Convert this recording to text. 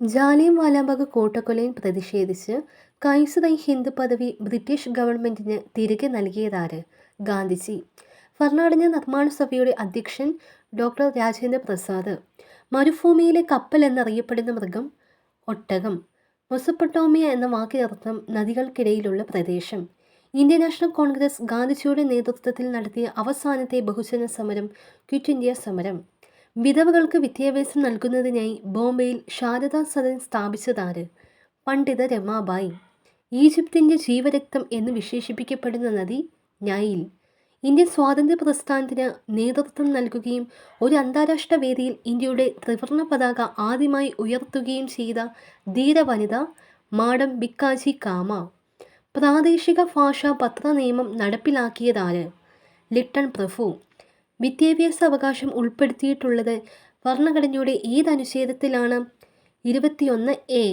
ജാലിയൻ വാലാബാഗ് കൂട്ടക്കൊലയിൽ പ്രതിഷേധിച്ച് കൈസറൈ ഹിന്ദു പദവി ബ്രിട്ടീഷ് ഗവൺമെന്റിന് തിരികെ നൽകിയതാര്? ഗാന്ധിജി. ഫർണാടിന് നിർമ്മാണ സഭയുടെ അധ്യക്ഷൻ ഡോക്ടർ രാജേന്ദ്ര പ്രസാദ്. മരുഭൂമിയിലെ കപ്പൽ എന്നറിയപ്പെടുന്ന മൃഗം ഒട്ടകം. മൊസപ്പൊട്ടോമിയ എന്ന വാക്കിനർത്ഥം നദികൾക്കിടയിലുള്ള പ്രദേശം. ഇന്ത്യൻ നാഷണൽ കോൺഗ്രസ് ഗാന്ധിജിയുടെ നേതൃത്വത്തിൽ നടത്തിയ അവസാനത്തെ ബഹുജന സമരം ക്വിറ്റ് ഇന്ത്യ സമരം. വിധവകൾക്ക് വിദ്യാഭ്യാസം നൽകുന്നതിനായി ബോംബെയിൽ ശാരദാ സദൻ സ്ഥാപിച്ചതാര്? പണ്ഡിത രമാബായി. ഈജിപ്തിന്റെ ജീവരക്തം എന്ന് വിശേഷിപ്പിക്കപ്പെടുന്ന നദി നൈൽ. ഇന്ത്യൻ സ്വാതന്ത്ര്യ പ്രസ്ഥാനത്തിന് നേതൃത്വം നൽകുകയും ഒരു അന്താരാഷ്ട്ര വേദിയിൽ ഇന്ത്യയുടെ ത്രിവർണ പതാക ആദ്യമായി ഉയർത്തുകയും ചെയ്ത ധീര വനിത മാഡം ബിക്കാജി കാമ. പ്രാദേശിക ഭാഷാ പത്ര നിയമം നടപ്പിലാക്കിയതാര്? ലിട്ടൺ പ്രഭു. വിദ്യാഭ്യാസ അവകാശം ഉൾപ്പെടുത്തിയിട്ടുള്ളത് ഭരണഘടനയുടെ ഏത് അനുച്ഛേദത്തിലാണ് ഇരുപത്തിയൊന്ന് എ